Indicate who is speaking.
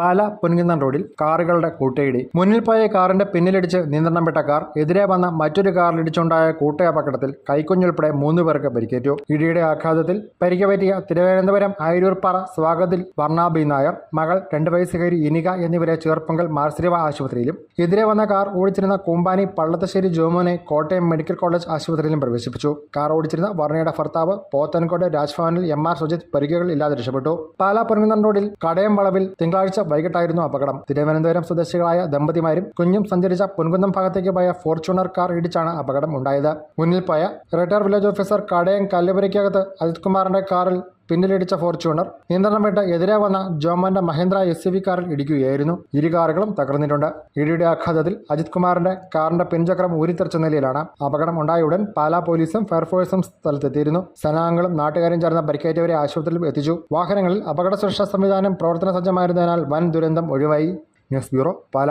Speaker 1: പാല പുൻകുന്നം റോഡിൽ കാറുകളുടെ കൂട്ടയിടി. മുന്നിൽ പോയ കാറിന്റെ പിന്നിലിടിച്ച് നിയന്ത്രണം വിട്ട കാർ എതിരെ വന്ന മറ്റൊരു കാറിലിടിച്ചുണ്ടായ കൂട്ടയപകടത്തിൽ കൈക്കുഞ്ഞുൾപ്പെടെ മൂന്നു പേർക്ക് പരിക്കേറ്റു. ഇടിയുടെ ആഘാതത്തിൽ പരിക്ക് പറ്റിയ തിരുവനന്തപുരം ആയിരൂർപ്പാറ സ്വാഗതിൽ വർണാബി നായർ മകൾ രണ്ട് വയസ്സുകാരി ഇനിക എന്നിവരെ ചേർപ്പങ്കൽ മാർസിരിവ ആശുപത്രിയിലും. എതിരെ വന്ന കാർ ഓടിച്ചിരുന്ന കൂമ്പാനി പള്ളത്തശ്ശേരി ജോമോനെ കോട്ടയം മെഡിക്കൽ കോളേജ് ആശുപത്രിയിലും പ്രവേശിപ്പിച്ചു. കാർ ഓടിച്ചിരുന്ന വർണയുടെ ഭർത്താവ് പോത്തൻകോട് രാജ്ഭവനിൽ എം ആർ സുജിത് പരിക്കുകൾ ഇല്ലാതെ രക്ഷപ്പെട്ടു. പാലാ പൊൻകുന്നം റോഡിൽ കടയം വളവിൽ തിങ്കളാഴ്ച വൈകിട്ടായിരുന്നു അപകടം. തിരുവനന്തപുരം സ്വദേശികളായ ദമ്പതിമാരും കുഞ്ഞും സഞ്ചരിച്ച പൊൻകുന്നം ഭാഗത്തേക്ക് പോയ ഫോർച്യൂണർ കാർ ഇടിച്ചാണ് അപകടം ഉണ്ടായത്. മുന്നിൽ പോയ റിട്ടയർ വില്ലേജ് ഓഫീസർ കടയം കല്ലുപുരയ്ക്കകത്ത് അജിത് കുമാറിന്റെ കാറിൽ പിന്നിലിടിച്ച ഫോർച്യൂണർ നിയന്ത്രണം വിട്ട് എതിരെ വന്ന ജോമന്റെ മഹേന്ദ്ര എസ് വി കാറിൽ ഇടിക്കുകയായിരുന്നു. ഇരു കാറുകളും തകർന്നിട്ടുണ്ട്. ഇടിയുടെ ആഘാതത്തിൽ അജിത് കുമാറിന്റെ കാറിന്റെ പിൻചക്രം ഊരിത്തെറിച്ച നിലയിലാണ് അപകടം ഉണ്ടായ ഉടൻ പാലാ പോലീസും ഫയർഫോഴ്സും സ്ഥലത്തെത്തിയിരുന്നു. സേനാംഗങ്ങളും നാട്ടുകാരും ചേർന്ന പരിക്കേറ്റവരെ ആശുപത്രിയിൽ എത്തിച്ചു. വാഹനങ്ങളിൽ അപകട സുരക്ഷാ സംവിധാനം പ്രവർത്തന സജ്ജമായിരുന്നതിനാൽ വൻ ദുരന്തം ഒഴിവായി. News bureau Pala.